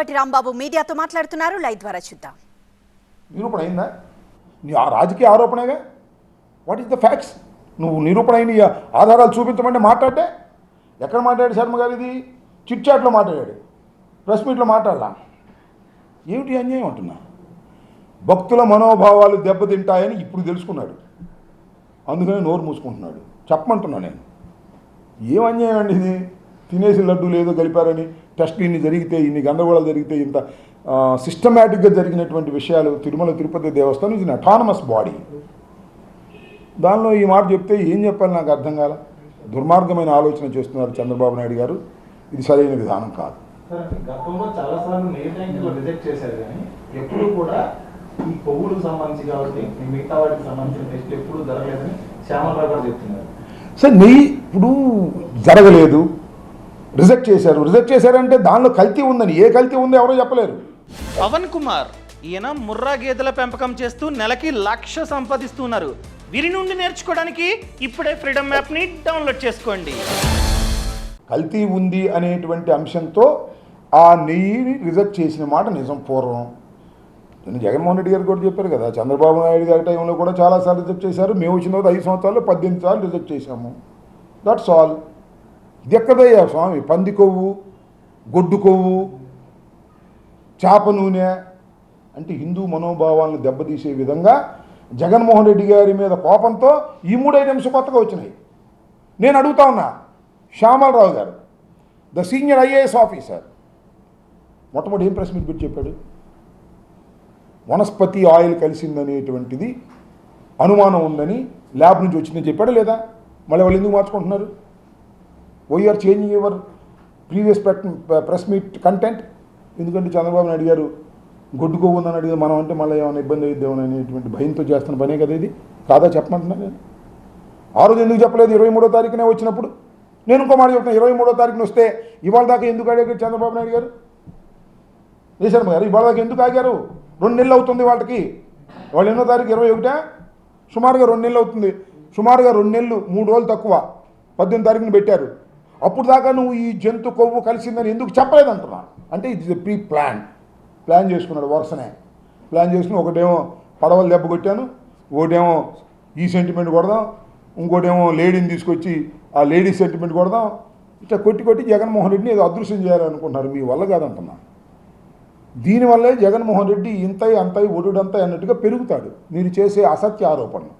అంబటి రాంబాబు మీడియాతో మాట్లాడుతున్నారు. లైవ్ ద్వారా చూద్దాం. నిరూపణ అయిందా నీ ఆ రాజకీయ ఆరోపణగా? వాట్ ఈస్ ద ఫ్యాక్ట్స్ నువ్వు నిరూపణ అయిన ఆధారాలు చూపించమంటే మాట్లాడితే ఎక్కడ మాట్లాడాడు శర్మ గారు ఇది? చిట్ చాట్లో మాట్లాడాడు. ప్రెస్ మీట్లో మాట్లాడలా? ఏమిటి అన్యాయం అంటున్నా? భక్తుల మనోభావాలు దెబ్బతింటాయని ఇప్పుడు తెలుసుకున్నాడు. అందుకని నోరు మూసుకుంటున్నాడు. చెప్పమంటున్నా నేను. ఏం అన్యాయం అండి ఇది? తినేసి లడ్డూలు ఏదో కలిపారని టెస్ట్లు ఇన్ని జరిగితే ఇన్ని గందరగోళాలు జరిగితే ఇంత సిస్టమేటిక్గా జరిగినటువంటి విషయాలు తిరుమల తిరుపతి దేవస్థానం ఇది అటానమస్ బాడీ దానిలో ఈ మాట చెప్తే ఏం చెప్పాలి నాకు అర్థం కాల? దుర్మార్గమైన ఆలోచన చేస్తున్నారు చంద్రబాబు నాయుడు గారు. ఇది సరైన విధానం కాదు. సార్, అంటే గతంలో చాలా సార్లు నెయ్యి ట్యాంకులు రిజెక్ట్ చేశారు కానీ ఎప్పుడు కూడా ఈ కొవ్వులకు సంబంధించి కాబట్టి ఈ మిగతా వాటికి సంబంధించిన టెస్ట్లు ఎప్పుడు జరగలేదని శ్యామలరావు గారు చెప్తున్నారు. సార్ నెయ్యి ఇప్పుడు జరగలేదు. రిజెక్ట్ చేశారు. రిజెక్ట్ చేశారంటే దానిలో కల్తీ ఉందని. ఏ కల్తీ ఉందో ఎవరో చెప్పలేరు. పవన్ కుమార్ ఈయన ముర్రా గేదెల పెంపకం చేస్తూ నెలకి లక్ష సంపాదిస్తున్నారు. వీరి నుండి నేర్చుకోవడానికి ఇప్పుడే ఫ్రీడమ్ యాప్ని డౌన్లోడ్ చేసుకోండి. కల్తీ ఉంది అనేటువంటి అంశంతో ఆ నెయ్యిని రిజెక్ట్ చేసిన మాట నిజం పూర్వం. నేను జగన్మోహన్ రెడ్డి గారు కూడా చెప్పారు కదా చంద్రబాబు నాయుడు గారి టైంలో కూడా చాలాసార్లు రిజెక్ట్ చేశారు. మేము వచ్చిన తర్వాత ఐదు సంవత్సరాల్లో పద్దెనిమిది సార్లు రిజెక్ట్ చేశాము. దట్స్ ఆల్ ఇది ఎక్కడయ్యా స్వామి? పంది కొవ్వు గొడ్డు కొవ్వు చేప నూనె అంటే హిందూ మనోభావాలను దెబ్బతీసే విధంగా జగన్మోహన్ రెడ్డి గారి మీద కోపంతో ఈ మూడు ఐటమ్స్ కొత్తగా వచ్చినాయి. నేను అడుగుతా ఉన్నా శ్యామలరావు గారు ద సీనియర్ ఐఏఎస్ ఆఫీసర్ మొట్టమొదటి ఏం ప్రెస్ మీట్ పెట్టి చెప్పాడు? వనస్పతి ఆయిల్ కలిసిందనేటువంటిది అనుమానం ఉందని ల్యాబ్ నుంచి వచ్చిందని చెప్పాడు లేదా? మళ్ళీ వాళ్ళు ఎందుకు మార్చుకుంటున్నారు? Why are changing your previous press meet content ఎందుకంటే చంద్రబాబు నాయుడు గారు గొడ్డుకోవద్దని కొవ్వు ఉందని మనం అంటే మళ్ళీ ఏమైనా ఇబ్బంది అయిద్దామని అనేటువంటి భయంతో చేస్తున్న పనే కదా ఇది. కాదా చెప్పమంటున్నా నేను? ఆ రోజు ఎందుకు చెప్పలేదు? ఇరవై మూడో తారీఖునే వచ్చినప్పుడు. నేను ఇంకో మాట చెప్తాను ఇరవై మూడో తారీఖున వస్తే ఇవాళ దాకా ఎందుకు అడిగారు చంద్రబాబు నాయుడు గారు? ఏ గారు ఇవాళ దాకా ఎందుకు ఆగారు? రెండు నెలలు అవుతుంది వాళ్ళకి. వాళ్ళు ఎన్నో తారీఖు? ఇరవై ఒకటా? సుమారుగా రెండు నెలలు అవుతుంది. సుమారుగా రెండు నెలలు మూడు రోజులు తక్కువ. పద్దెనిమిది తారీఖున పెట్టారు. అప్పుడు దాకా నువ్వు ఈ జంతు కొవ్వు కలిసిందని ఎందుకు చెప్పలేదంటున్నా అంటే ఇది ప్రీ ప్లాన్ ప్లాన్ చేసుకున్నాడు వరుసనే. ప్లాన్ చేసుకుని ఒకటేమో పడవలు దెబ్బ కొట్టాను ఒకటేమో ఈ సెంటిమెంట్ కొడదాం ఇంకోటేమో లేడీని తీసుకొచ్చి ఆ లేడీ సెంటిమెంట్ కొడదాం. ఇట్లా కొట్టి కొట్టి జగన్మోహన్ రెడ్డిని ఏదో అదృశ్యం చేయాలనుకుంటున్నారు. మీ వల్ల కాదంటున్నా. దీనివల్లే జగన్మోహన్ రెడ్డి ఇంతై అంతై ఒడుడంతై అన్నట్టుగా పెరుగుతాడు. మీరు చేసే అసత్య ఆరోపణలు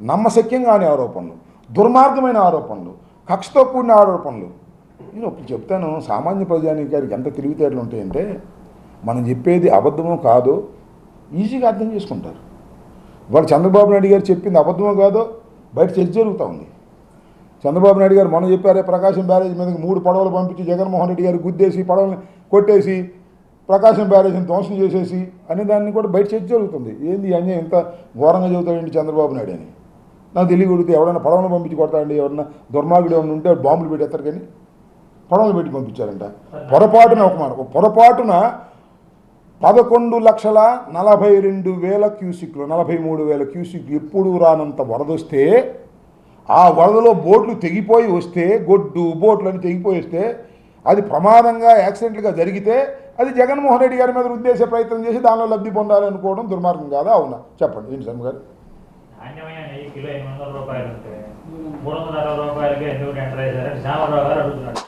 నమ్మశక్యం కాని ఆరోపణలు దుర్మార్గమైన ఆరోపణలు కక్షతో కూడిన ఆరోపణలు. నేను ఒకటి చెప్తాను సామాన్య ప్రజానికి గారికి ఎంత తెలివితేటలు ఉంటాయంటే మనం చెప్పేది అబద్ధమో కాదో ఈజీగా అర్థం చేసుకుంటారు. వాళ్ళు చంద్రబాబు నాయుడు గారు చెప్పింది అబద్ధమో కాదో బయట చర్చ జరుగుతూ ఉంది. చంద్రబాబు నాయుడు గారు మనం చెప్పారే ప్రకాశం బ్యారేజ్ మీదకి మూడు పడవలు పంపించి జగన్మోహన్ రెడ్డి గారు గుద్దేసి పడవలు కొట్టేసి ప్రకాశం బ్యారేజ్ని ధ్వంసం చేసేసి అనే దాన్ని కూడా బయట చర్చ జరుగుతుంది. ఏంది అన్నీ ఇంత ఘోరంగా చదువుతాడండి చంద్రబాబు నాయుడు అని. నాకు తెలియకూడితే ఎవరైనా పడవలు పంపించి కొడతాడండి? ఎవరన్నా దుర్మార్గుడు ఏమైనా ఉంటే బాంబులు పెట్టేస్తారు కానీ పడవలు పెట్టి పంపించారంట. పొరపాటున ఒక మాట పొరపాటున పదకొండు లక్షల నలభై రెండు వేల క్యూసిక్లు నలభై మూడు వేల క్యూసిక్లు ఎప్పుడు రానంత వరదొస్తే ఆ వరదలో బోట్లు తెగిపోయి వస్తే గొడ్డు బోట్లు అని తెగిపోయి వస్తే అది ప్రమాదంగా యాక్సిడెంట్గా జరిగితే అది జగన్మోహన్ రెడ్డి గారి మీద ఉద్దేశ ప్రయత్నం చేసి దానిలో లబ్ధి పొందాలనుకోవడం దుర్మార్గం కాదా? అవునా? చెప్పండి. ఏంటి శర్మ గారు? నాణ్యమైన నెయ్యి కిలో ఎనిమిది వందల రూపాయలు ఉంటే మూడు వందల అరవై రూపాయలకి ఎందుకు ఎంటర్ చేశారని శ్యామరావు గారు అడుగుతున్నాడు